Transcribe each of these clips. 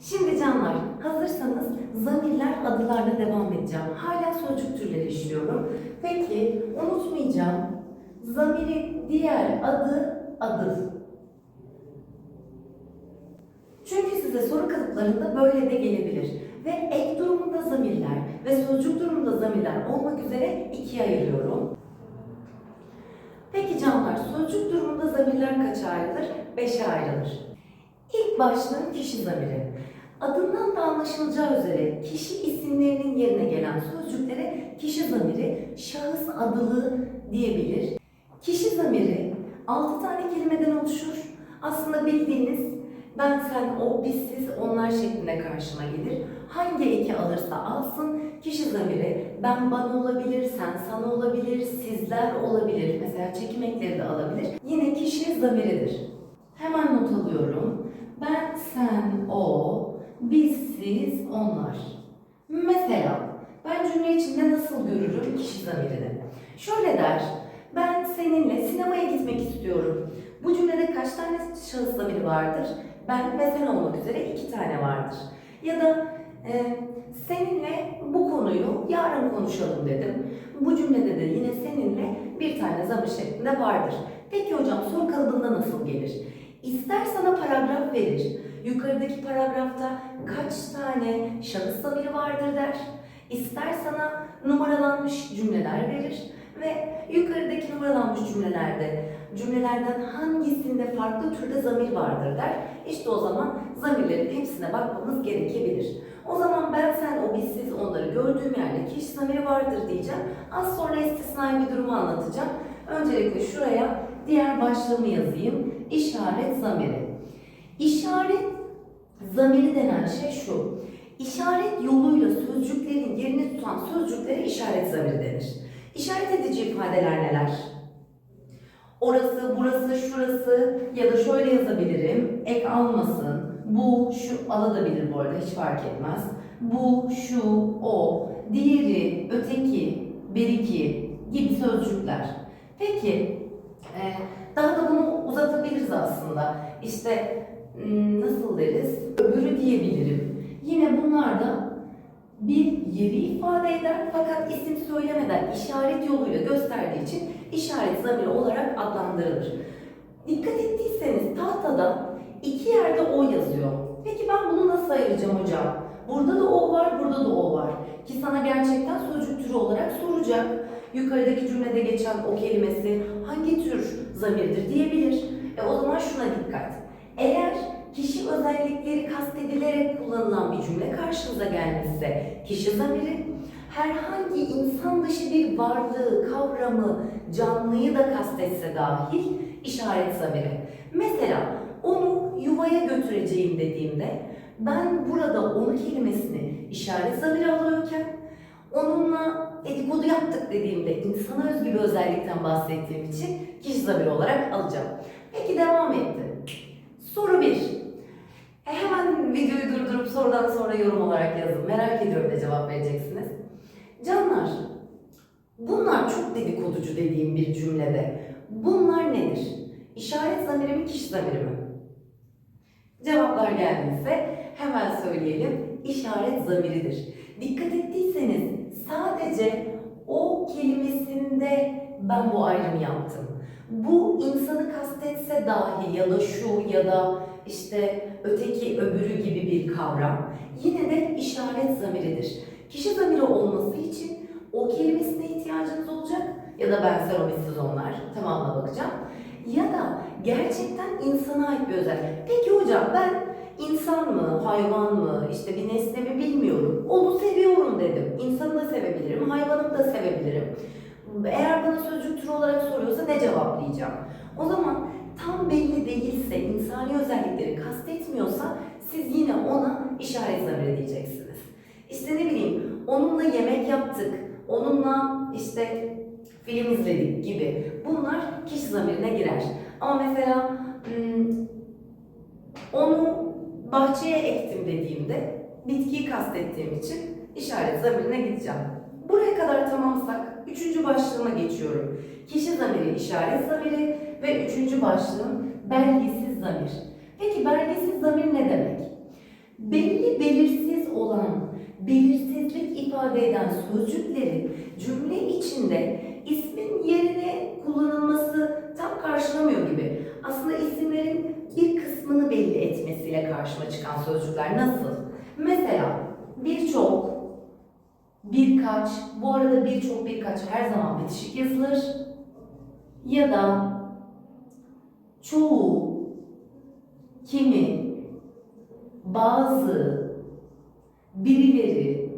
Şimdi canlar, hazırsanız zamirler adılarla devam edeceğim. Hala sözcük türleri işliyorum. Peki, unutmayacağım. Zamirin diğer adı adı. Çünkü size soru kalıplarında böyle de gelebilir. Ve ek durumunda zamirler ve sözcük durumunda zamirler olmak üzere ikiye ayırıyorum. Peki canlar, sözcük durumunda zamirler kaça ayrılır? Beşe ayrılır. İlk başlığın kişi zamiri. Adından da anlaşılacağı üzere kişi isimlerinin yerine gelen sözcüklere kişi zamiri, şahıs adılığı diyebilir. Kişi zamiri 6 tane kelimeden oluşur. Aslında bildiğiniz ben, sen, o, biz, siz, onlar şeklinde karşıma gelir. Hangi eki alırsa alsın kişi zamiri ben, bana olabilir, sen, sana olabilir, sizler olabilir. Mesela çekim ekleri de alabilir. Yine kişi zamiridir. Hemen not alıyorum. Ben, sen, o, biz, siz, onlar. Mesela ben cümle içinde nasıl görürüm kişi zamirini? Şöyle der. Ben seninle sinemaya gitmek istiyorum. Bu cümlede kaç tane şahıs zamiri vardır? Ben ve sen olmak üzere iki tane vardır. Ya da e, seninle bu konuyu yarın konuşalım dedim. Bu cümlede de yine seninle bir tane zamir şeklinde vardır. Peki hocam soru kalıbında nasıl gelir? İster sana paragraf verir. Yukarıdaki paragrafta kaç tane şahıs zamiri vardır der. İster sana numaralanmış cümleler verir ve yukarıdaki numaralanmış cümlelerde cümlelerden hangisinde farklı türde zamir vardır der. İşte o zaman zamirlerin hepsine bakmamız gerekebilir. O zaman ben, sen, o, biz, siz onları gördüğüm yerde kişi zamiri vardır diyeceğim. Az sonra istisnai bir durumu anlatacağım. Öncelikle şuraya diğer başlığımı yazayım. İşaret zamiri. İşaret zamiri denen şey şu. İşaret yoluyla sözcüklerin yerini tutan sözcüklere işaret zamiri denir. İşaret edici ifadeler neler? Orası, burası, şurası ya da şöyle yazabilirim. Ek almasın. Bu, şu alabilir bu arada hiç fark etmez. Bu, şu, o, diğeri, öteki, beriki gibi sözcükler. Peki, e, daha da bunu aslında. İşte nasıl deriz? Öbürü diyebilirim. Yine bunlar da bir yeri ifade eder fakat isim söylemeden işaret yoluyla gösterdiği için işaret zamiri olarak adlandırılır. Dikkat ettiyseniz tahtada iki yerde o yazıyor. Peki ben bunu nasıl ayıracağım hocam? Burada da o var, burada da o var. Ki sana gerçekten sözcük türü olarak soracak. Yukarıdaki cümlede geçen o kelimesi hangi tür zamirdir diyebilir. E o zaman şuna dikkat. Eğer kişi özellikleri kastedilerek kullanılan bir cümle karşınıza gelmişse kişi zamiri, herhangi insan dışı bir varlığı, kavramı, canlıyı da kastetse dahil işaret zamiri. Mesela onu yuvaya götüreceğim dediğimde ben burada onu kelimesini işaret zamiri alıyorken onunla dedikodu yaptık dediğimde insana özgü bir özellikten bahsettiğim için kişi zamiri olarak alacağım. Peki devam etti. Soru 1. E hemen videoyu durdurup sorudan sonra yorum olarak yazın. Merak ediyorum ne cevap vereceksiniz. Canlar, bunlar çok dedikoducu dediğim bir cümlede. Bunlar nedir? İşaret zamiri mi, kişi zamiri mi? Cevaplar geldiyse hemen söyleyelim. İşaret zamiridir. Dikkat ettiyseniz sadece o kelimesinde ben bu ayrımı yaptım. Bu insanı kastetse dahi ya da şu ya da işte öteki öbürü gibi bir kavram yine de işaret zamiridir. Kişi zamiri olması için o kelimesine ihtiyacınız olacak ya da ben sen o biz siz onlar tamamına bakacağım. Ya da gerçekten insana ait bir özellik. Peki hocam ben insan mı, hayvan mı, işte bir nesne mi bilmiyorum. Onu seviyorum dedim. İnsanı da sevebilirim, hayvanı da sevebilirim. Eğer bana sözcük türü olarak soruyorsa ne cevaplayacağım? O zaman tam belli değilse, insani özellikleri kastetmiyorsa siz yine ona işaret zamiri diyeceksiniz. İşte ne bileyim, onunla yemek yaptık, onunla işte film izledik gibi. Bunlar kişi zamirine girer. Ama mesela hmm, onu bahçeye ektim dediğimde bitkiyi kastettiğim için işaret zamirine gideceğim. Buraya kadar tamamsak üçüncü başlığıma geçiyorum. Kişi zamiri, işaret zamiri ve üçüncü başlığım belgesiz zamir. Peki belgesiz zamir ne demek? belli belirsiz olan, belirsizlik ifade eden sözcüklerin cümle içinde ismin yerine kullanılması tam karşılamıyor gibi. Aslında isimlerin bir kısmını belli etmesiyle karşıma çıkan sözcükler nasıl? Mesela birçok, birkaç, bu arada birçok birkaç her zaman bitişik yazılır. Ya da çoğu, kimi, bazı, birileri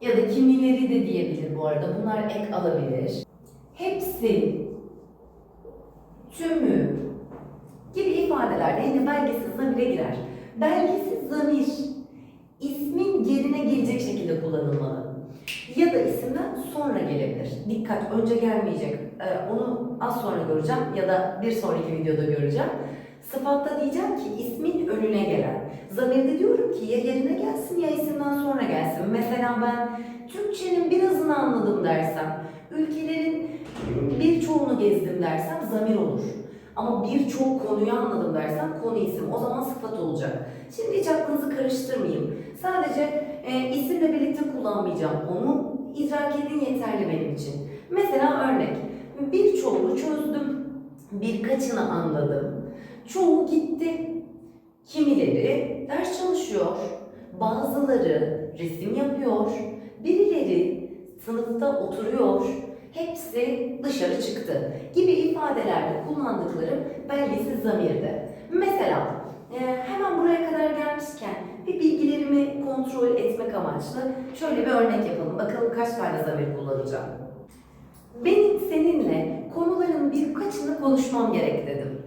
ya da kimileri de diyebilir bu arada. Bunlar ek alabilir. Hepsi, tümü gibi ifadelerde yine belgesiz zamire girer. Belgesiz zamir şekilde kullanılmalı. Ya da isimden sonra gelebilir. Dikkat, önce gelmeyecek. Ee, onu az sonra göreceğim ya da bir sonraki videoda göreceğim. Sıfatta diyeceğim ki ismin önüne gelen. Zamirde diyorum ki ya yerine gelsin ya isimden sonra gelsin. Mesela ben Türkçenin birazını anladım dersem, ülkelerin birçoğunu gezdim dersem zamir olur. Ama birçok konuyu anladım dersem konu isim. O zaman sıfat olacak. Şimdi hiç aklınızı karıştırmayayım. Sadece e, isimle birlikte kullanmayacağım. Onu idrak edin yeterli benim için. Mesela örnek. Birçoğunu çözdüm. Birkaçını anladım. Çoğu gitti. Kimileri ders çalışıyor. Bazıları resim yapıyor. Birileri sınıfta oturuyor. Hepsi dışarı çıktı gibi ifadelerde kullandıklarım belgesiz zamirde. Mesela e, hemen buraya kadar gelmişken bir bilgilerimi kontrol etmek amaçlı şöyle bir örnek yapalım. Bakalım kaç tane zamir kullanacağım. Benim seninle konuların birkaçını konuşmam gerek dedim.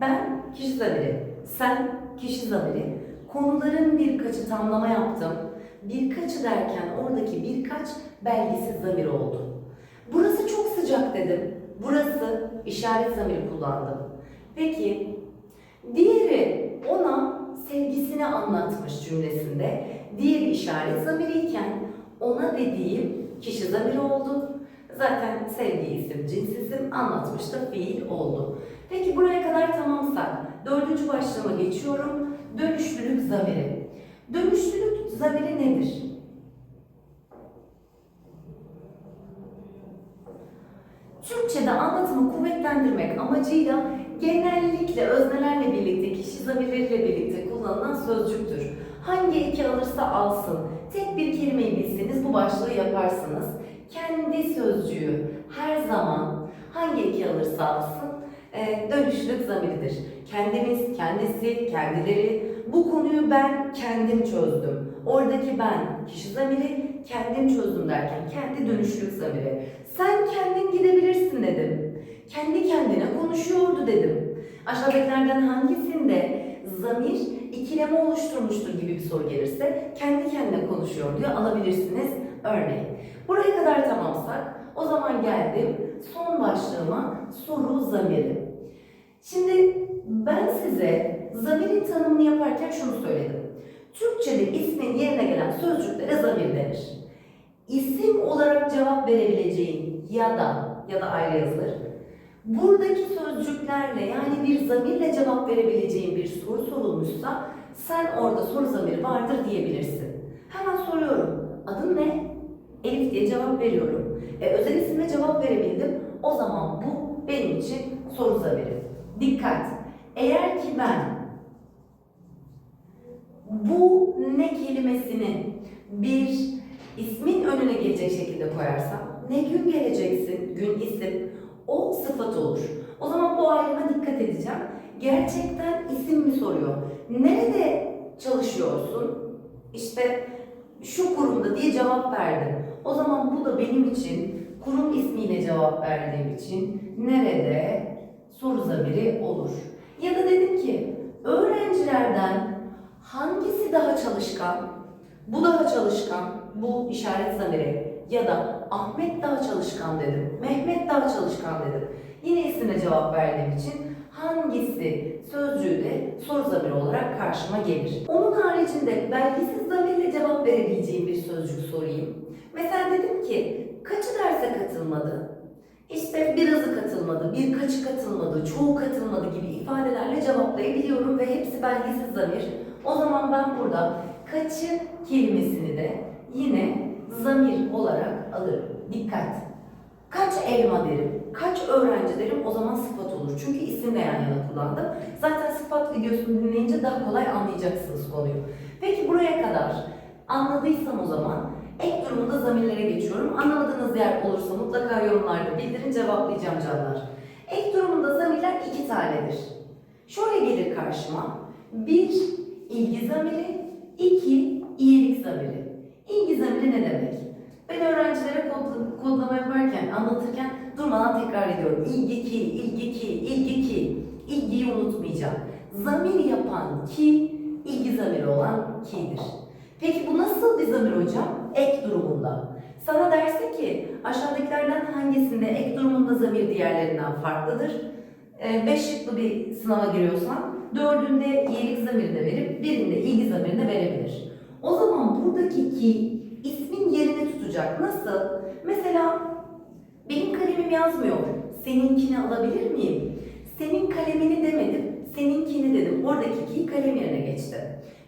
Ben kişi zamiri, sen kişi zamiri, konuların birkaçı tamlama yaptım. Birkaçı derken oradaki birkaç belgesiz zamir oldu. Burası çok sıcak dedim. Burası işaret zamiri kullandım. Peki diğeri ona sevgisini anlatmış cümlesinde. Diğeri işaret zamiriyken ona dediğim kişi zamiri oldu. Zaten sevgi isim, cins isim anlatmış da fiil oldu. Peki buraya kadar tamamsak dördüncü başlığıma geçiyorum. Dönüşlülük zamiri. Dönüşlülük zamiri nedir? Türkçe'de anlatımı kuvvetlendirmek amacıyla genellikle öznelerle birlikte, kişi zamirleriyle birlikte kullanılan sözcüktür. Hangi eki alırsa alsın, tek bir kelimeyi bilseniz bu başlığı yaparsınız. Kendi sözcüğü her zaman hangi eki alırsa alsın e, dönüşlülük zamiridir. Kendimiz, kendisi, kendileri, bu konuyu ben kendim çözdüm. Oradaki ben, kişi zamiri, kendim çözdüm derken kendi dönüşlülük zamiri. Sen kendin gidebilirsin dedim. Kendi kendine konuşuyordu dedim. Aşağıdakilerden hangisinde zamir ikileme oluşturmuştur gibi bir soru gelirse kendi kendine konuşuyor diyor alabilirsiniz örneğin. Buraya kadar tamamsak o zaman geldim son başlığıma soru zamiri. Şimdi ben size zamirin tanımını yaparken şunu söyledim. Türkçe'de ismin yerine gelen sözcüklere zamir denir. İsim olarak cevap verebileceğin ya da ya da ayrı yazılır. Buradaki sözcüklerle yani bir zamirle cevap verebileceğin bir soru sorulmuşsa sen orada soru zamiri vardır diyebilirsin. Hemen soruyorum. Adın ne? Elif diye cevap veriyorum. E, özel isimle cevap verebildim. O zaman bu benim için soru zamiri. Dikkat! Eğer ki ben bu ne kelimesini bir ismin önüne gelecek şekilde koyarsam ne gün geleceksin, gün isim, o sıfat olur. O zaman bu ayrıma dikkat edeceğim. Gerçekten isim mi soruyor? Nerede çalışıyorsun? İşte şu kurumda diye cevap verdim. O zaman bu da benim için kurum ismiyle cevap verdiğim için nerede soru zamiri olur. Ya da dedim ki öğrencilerden hangisi daha çalışkan? Bu daha çalışkan, bu işaret zamiri. Ya da Ahmet daha çalışkan dedim, Mehmet daha çalışkan dedim. Yine isimle cevap verdiğim için hangisi sözcüğü de soru zamiri olarak karşıma gelir. Onun haricinde belgisiz zamirle cevap verebileceğim bir sözcük sorayım. Mesela dedim ki kaçı derse katılmadı? İşte birazı katılmadı, birkaçı katılmadı, çoğu katılmadı gibi ifadelerle cevaplayabiliyorum ve hepsi belgesiz zamir. O zaman ben burada kaçı kelimesini de yine zamir olarak alırım. Dikkat! Kaç elma derim, kaç öğrenci derim o zaman sıfat olur. Çünkü isimle yan yana kullandım. Zaten sıfat videosunu dinleyince daha kolay anlayacaksınız konuyu. Peki buraya kadar anladıysam o zaman ek durumunda zamirlere geçiyorum. Anlamadığınız yer olursa mutlaka yorumlarda bildirin cevaplayacağım canlar. Ek durumunda zamirler iki tanedir. Şöyle gelir karşıma. Bir, ilgi zamiri. iki iyilik zamiri. İlgi zamiri ne demek? Ediyorum. İlgi ki, ilgi ki, ilgi ki. İlgiyi unutmayacağım. Zamir yapan ki, ilgi zamiri olan ki'dir. Peki bu nasıl bir zamir hocam? Ek durumunda. Sana derse ki aşağıdakilerden hangisinde ek durumunda zamir diğerlerinden farklıdır? 5 şıklı bir sınava giriyorsan dördünde iyilik zamirini verip birinde ilgi zamirini verebilir. O zaman buradaki ki ismin yerini tutacak. Nasıl? Mesela benim kalemim yazmıyor. Seninkini alabilir miyim? Senin kalemini demedim, seninkini dedim. Oradaki ki kalem yerine geçti.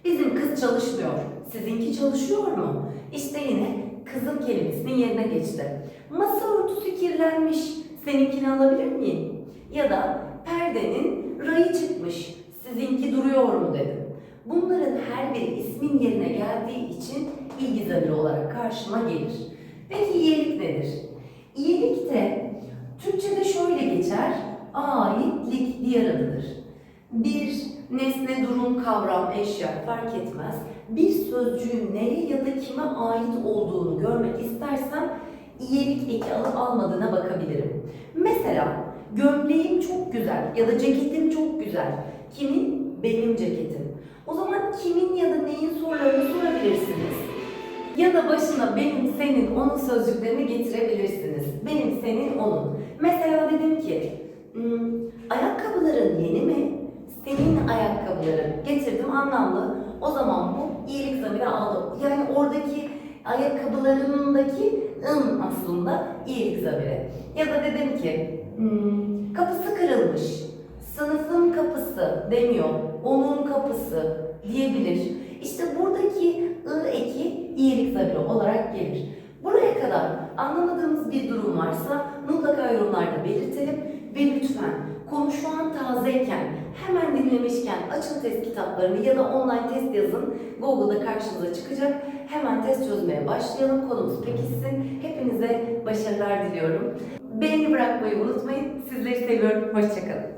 Bizim kız çalışmıyor. Sizinki çalışıyor mu? İşte yine kızın kelimesinin yerine geçti. Masa örtüsü kirlenmiş. Seninkini alabilir miyim? Ya da perdenin rayı çıkmış. Sizinki duruyor mu dedim. Bunların her biri ismin yerine geldiği için ilgi olarak karşıma gelir. Peki iyilik nedir? İyilik de Türkçe'de şöyle geçer. Aitlik diğer adıdır. Bir nesne, durum, kavram, eşya fark etmez. Bir sözcüğün neye ya da kime ait olduğunu görmek istersem iyilik eki alıp almadığına bakabilirim. Mesela gömleğim çok güzel ya da ceketim çok güzel. Kimin? Benim ceketim. O zaman kimin ya da neyin sorularını sorabilirsiniz. Ya da başına benim, senin, onun sözcüklerini getirebilirsiniz. Benim, senin, onun. Mesela dedim ki, "Hmm, ayakkabıların yeni mi? Senin ayakkabıların. Getirdim anlamlı. O zaman bu iyilik zamiri aldım. Yani oradaki ayakkabılarındaki ın aslında iyilik zamiri. Ya da dedim ki, "Hmm, kapısı kırılmış. Sınıfın kapısı demiyor, onun kapısı diyebilir. İşte buradaki ı eki iyilik zamiri olarak gelir. Buraya kadar anlamadığımız bir durum varsa mutlaka yorumlarda belirtelim ve lütfen konu şu an tazeyken hemen dinlemişken açın test kitaplarını ya da online test yazın. Google'da karşınıza çıkacak. Hemen test çözmeye başlayalım. Konumuz pekişsin. Hepinize başarılar diliyorum. Beğeni bırakmayı unutmayın. Sizleri seviyorum. Hoşçakalın.